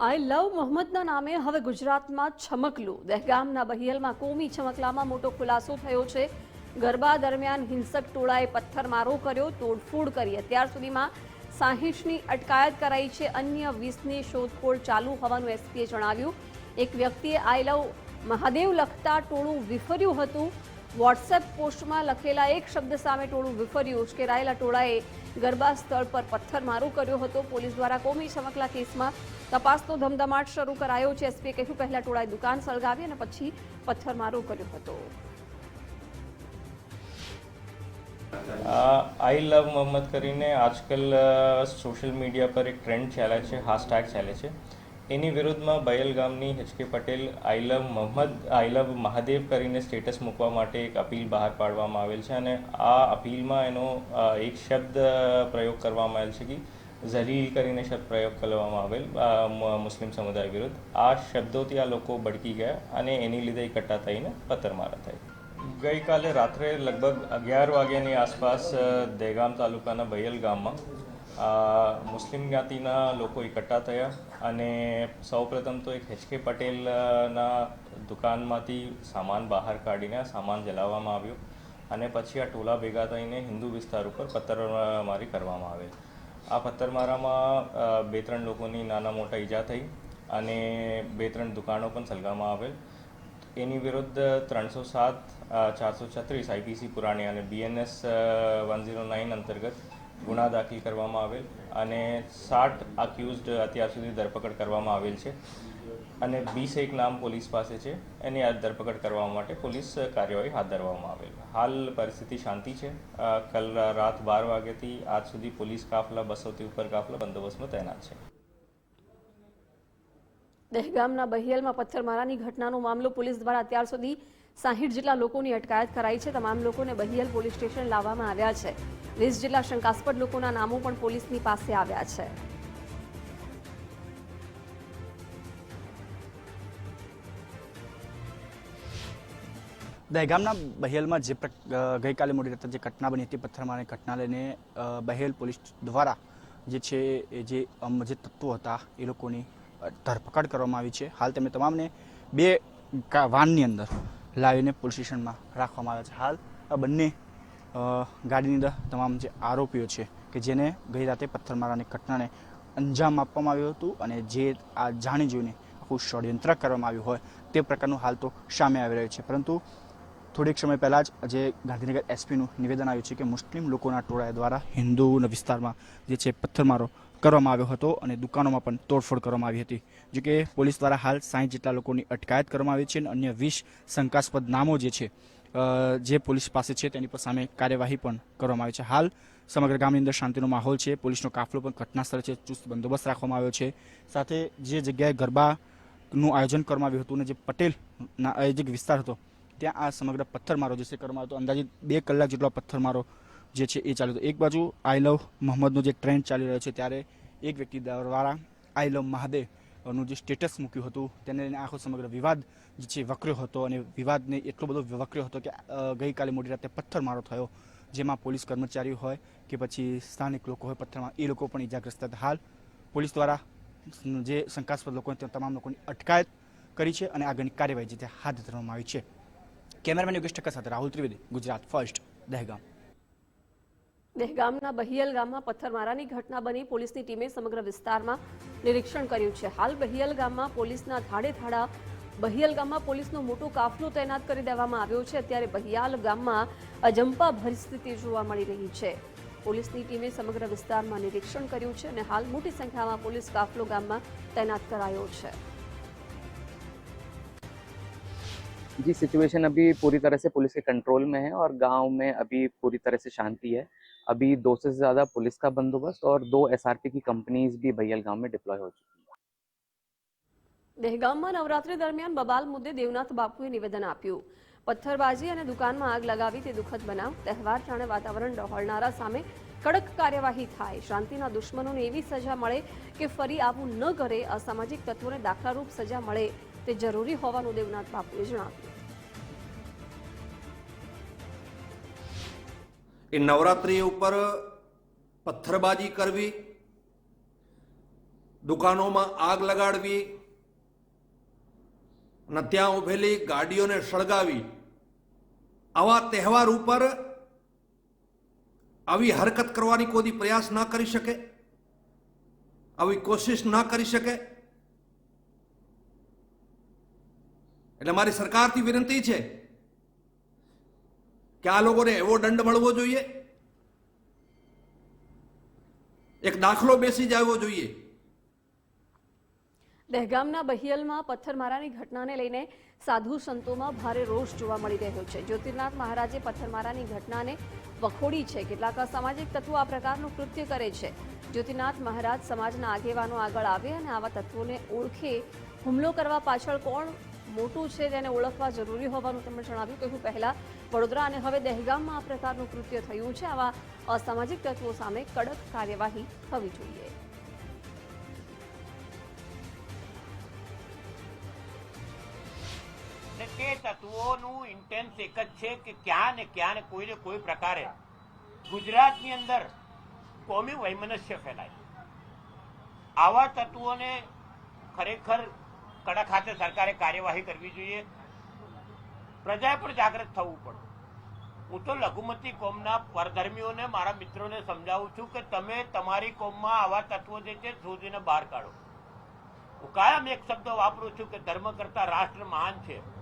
આઈ લવ મોહમ્મદના નામે હવે ગુજરાતમાં છમકલું. દહેગામના બહિયલમાં કોમી છમકલામાં મોટો ખુલાસો થયો છે. ગરબા દરમિયાન હિંસક ટોળાએ પથ્થરમારો કર્યો, તોડફોડ કરી. અત્યાર સુધીમાં સાહીઠની અટકાયત કરાઈ છે. અન્ય વીસની શોધખોળ ચાલુ હોવાનું એસપીએ જણાવ્યું. એક વ્યક્તિએ આઈ લવ મહાદેવ લખતા ટોળું વિફર્યું હતું. વોટ્સએપ પોસ્ટમાં લખેલા એક શબ્દ સામે ટોળું વિફર્યું. ઉશ્કેરાયેલા ટોળાએ ગરબા સ્થળ પર પથ્થરમારો કર્યો હતો. પોલીસ દ્વારા કોમી ચમકલા કેસમાં તપાસનો ધમધમાટ શરૂ કરાયો છે. એસપીએ કહ્યું, પહેલા ટોળાએ દુકાન સળગાવી અને પછી પથ્થરમારો કર્યો હતો. આઈ લવ મોહમ્મદ કરીને આજકાલ સોશિયલ મીડિયા પર એક ટ્રેન્ડ ચાલે છે, હાશટેગ ચાલે છે. એની વિરુદ્ધમાં બયલ ગામની HK Patel, I love Mohammad, I love Mahadev કરીને સ્ટેટસ મૂકવા માટે એક અપીલ બહાર પાડવામાં આવેલ છે અને આ અપીલમાં એનો એક શબ્દ પ્રયોગ કરવામાં આવેલ છે કે ઝલીલ કરીને શબ્દ પ્રયોગ કરવામાં આવેલ મુસ્લિમ સમુદાય વિરુદ્ધ. આ શબ્દોથી આ લોકો ભડકી ગયા અને એની લીધે એકઠા થઈને પથ્થરમારા થઈ ગઈકાલે રાત્રે લગભગ અગિયાર વાગ્યાની આસપાસ દહેગામ તાલુકાના બયલ ગામમાં મુસ્લિમ જ્ઞાતિના લોકો એકઠા થયા અને સૌપ્રથમ તો એક એચકે પટેલના દુકાનમાંથી સામાન બહાર કાઢીને સામાન જલાવવામાં આવ્યો અને પછી આ ટોલા ભેગા થઈને હિન્દુ વિસ્તાર ઉપર પથ્થરમારી કરવામાં આવેલ. આ પથ્થરમારામાં બે ત્રણ લોકોની નાના મોટા ઈજા થઈ અને બે ત્રણ દુકાનો પણ સળગાવવામાં આવેલ. એની વિરુદ્ધ ત્રણસો સાત ચારસો છત્રીસ આઈપીસી પુરાણી અને બીએનએસ વન ઝીરો નાઇન અંતર્ગત ગુના દાખલ કરવામાં આવેલ અને સાઠ અક્યુઝડ અત્યાર સુધી ધરપકડ કરવામાં આવેલ છે. અને વીસ એક નામ પોલીસ પાસે છે. એની આ ધરપકડ કરવા માટે પોલીસ કાર્યવાહી હાથ ધરવામાં આવેલ. હાલ પરિસ્થિતિ શાંતિ છે. કલ રાત બાર વાગ્યાથી આજ સુધી પોલીસ કાફલા, બસોથી ઉપર કાફલા બંદોબસ્તમાં તૈનાત છે. દહેગામના બહિયલમાં પથ્થરમારાની ઘટનાનો મામલો પોલીસ દ્વારા અત્યાર સુધી સાહીઠ જેટલા લોકોની અટકાયત કરાઈ છે. તમામ લોકોને બહિયલ પોલીસ સ્ટેશન લાવવામાં આવ્યા છે. વીસ જેટલા શંકાસ્પદ લોકોના નામો પણ પોલીસની પાસે આવ્યા છે. દહેગામના બહેલમાં જે ગઈકાલે મોડી રાત્રે જે ઘટના બની હતી પથ્થરમારની ઘટના લઈને બહેલ પોલીસ દ્વારા જે છે જે જે તત્વો હતા, એ લોકોની ધરપકડ કરવામાં આવી છે. હાલ તેમણે તમામને બે વાનની અંદર લાવીને પોલીસ સ્ટેશનમાં રાખવામાં આવ્યા છે. હાલ આ બંને ગાડીની અંદર તમામ જે આરોપીઓ છે કે જેને ગઈ રાતે પથ્થરમારાની ઘટનાને અંજામ આપવામાં આવ્યું હતું અને જે આ જાણી જોઈને આખું ષડયંત્ર કરવામાં આવ્યું હોય તે પ્રકારનું હાલ તો સામે આવી રહ્યું છે. પરંતુ થોડીક સમય પહેલાં જ જે ગાંધીનગર એસપીનું નિવેદન આવ્યું છે કે મુસ્લિમ લોકોના ટોળા દ્વારા હિન્દુના વિસ્તારમાં જે છે પથ્થરમારો કરવામાં આવ્યો હતો અને દુકાનોમાં પણ તોડફોડ કરવામાં આવી હતી. જો કે પોલીસ દ્વારા હાલ સાઠ જેટલા લોકોની અટકાયત કરવામાં આવી છે અને અન્ય વીસ શંકાસ્પદ નામો જે છે જે પોલીસ પાસે છે તેની પર સામે કાર્યવાહી પણ કરવામાં આવી છે. હાલ સમગ્ર ગામની અંદર શાંતિનો માહોલ છે, પોલીસનો કાફલો પણ ઘટના સ્થળે છે, ચુસ્ત બંદોબસ્ત રાખવામાં આવ્યો છે. સાથે જે જગ્યાએ ગરબાનું આયોજન કરવામાં આવ્યું હતું અને જે પટેલના જે વિસ્તાર હતો ત્યાં આ સમગ્ર પથ્થરમારો જે છે કરવામાં આવતો અંદાજિત બે કલાક જેટલો પથ્થરમારો જે છે એ ચાલ્યો હતો. એક બાજુ આઈ લવ મોહમ્મદનો જે ટ્રેન્ડ ચાલી રહ્યો છે ત્યારે એક વ્યક્તિ દ્વારા આઈ લવ મહાદેવનું જે સ્ટેટસ મૂક્યું હતું, તેને લઈને આખો સમગ્ર વિવાદ જે છે વકર્યો હતો અને વિવાદને એટલો બધો વકર્યો હતો કે ગઈકાલે મોડી રાતે પથ્થરમારો થયો, જેમાં પોલીસ કર્મચારીઓ હોય કે પછી સ્થાનિક લોકો હોય પથ્થરમાં, એ લોકો પણ ઇજાગ્રસ્ત હતા. હાલ પોલીસ દ્વારા જે શંકાસ્પદ લોકો તમામ લોકોની અટકાયત કરી છે અને આગળની કાર્યવાહી જે હાથ ધરવામાં આવી છે. કેમેરામેન યોગેશ ઠક્કર સાથે રાહુલ ત્રિવેદી, ગુજરાત, ફર્સ્ટ, દહેગામ. દહેગામના બહિયલ ગામમાં પથ્થરમારાની ઘટના બની પોલીસની ટીમે સમગ્ર વિસ્તારમાં નિરીક્ષણ કર્યું છે. હાલ બહિયલ ગામમાં પોલીસના ધાડે ધાડા બહિયલ ગામમાં પોલીસનો મોટો કાફલો તૈનાત કરી દેવામાં આવ્યો છે. અત્યારે બહિયાલ ગામમાં અજંપા પરિસ્થિતિ જોવા મળી રહી છે. પોલીસની ટીમે સમગ્ર વિસ્તારમાં નિરીક્ષણ કર્યું છે અને હાલ મોટી સંખ્યામાં પોલીસ કાફલો ગામમાં તૈનાત કરાયો છે. जी सिचुएशन अभी पूरी तरह से पुलिस के कंट्रोल में है और गांव में अभी पूरी तरह से शांति है अभी दो से ज्यादा पुलिस का बंदोबस्त और दो एसआरपी की कंपनीज भी भैयल गांव में डिप्लॉय हो चुकी है દહેગામમાં નવરાત્રી દરમિયાન બબાલ મુદ્દે દેવનાથ બાપુએ નિવેદન આપ્યું પથ્થરબાજી અને દુકાનમાં આગ લગાવી તે દુઃખદ બનાવ તહેવાર જાણે વાતાવરણ ડહોળનારા સામે કડક કાર્યવાહી થાય શાંતિના દુશ્મનોને એવી સજા મળે કે ફરી આવું ન કરે અસામાજિક તત્વોને દાખલારૂપ સજા મળે તે જરૂરી હોવાનું દેવનાથ બાપુએ જણાવ્યું એ નવરાત્રિ ઉપર પથ્થરબાજી કરવી, દુકાનોમાં આગ લગાડવી, અને ત્યાં ઉભેલી ગાડીઓને સળગાવી, આવા તહેવાર ઉપર આવી હરકત કરવાની કોઈ પ્રયાસ ના કરી શકે? આવી કોશિશ ના કરી શકે? એટલે મારી સરકારથી વિનંતી છે કે આ લોકોને એવો દંડ મળવો જોઈએ? એક દાખલો બેસી જવો જોઈએ. દહેગામના બહિયલમાં પથ્થરમારાની ઘટનાને લઈને સાધુ સંતોમાં ભારે રોષ જોવા મળી રહ્યો છે. જ્યોતિર્નાથ મહારાજે પથ્થરમારાની ઘટનાને વખોડી છે. કેટલાક અસામાજિક તત્વો આ પ્રકારનું કૃત્ય કરે છે. જ્યોતિનાથ મહારાજ સમાજના આગેવાનો આગળ આવે અને આવા તત્વોને ઓળખે. હુમલો કરવા પાછળ કોણ મોટું છે તેને ઓળખવા જરૂરી હોવાનું તેમણે જણાવ્યું કહ્યું પહેલા વડોદરા અને હવે દહેગામમાં આ પ્રકારનું કૃત્ય થયું છે. આવા અસામાજિક તત્વો સામે કડક કાર્યવાહી થવી જોઈએ. તે તત્વોનું ઇન્ટેન્સ એક જ છે કે ક્યાં ને ક્યાં ને કોઈ ને કોઈ પ્રકારે ગુજરાતની અંદર કોમી વૈમનસ્ય ફેલાય. આવા તત્વોને ખરેખર કડક હાથે સરકારે કાર્યવાહી કરવી જોઈએ. પ્રજાએ પણ જાગૃત થવું પડે. હું તો લઘુમતી કોમના પરધર્મીઓને, મારા મિત્રોને સમજાવું છું કે તમે તમારી કોમમાં આવા તત્વો જે છે શોધીને બહાર કાઢો. હું કાયમ એક શબ્દ વાપરું છું કે ધર્મ કરતા રાષ્ટ્ર મહાન છે.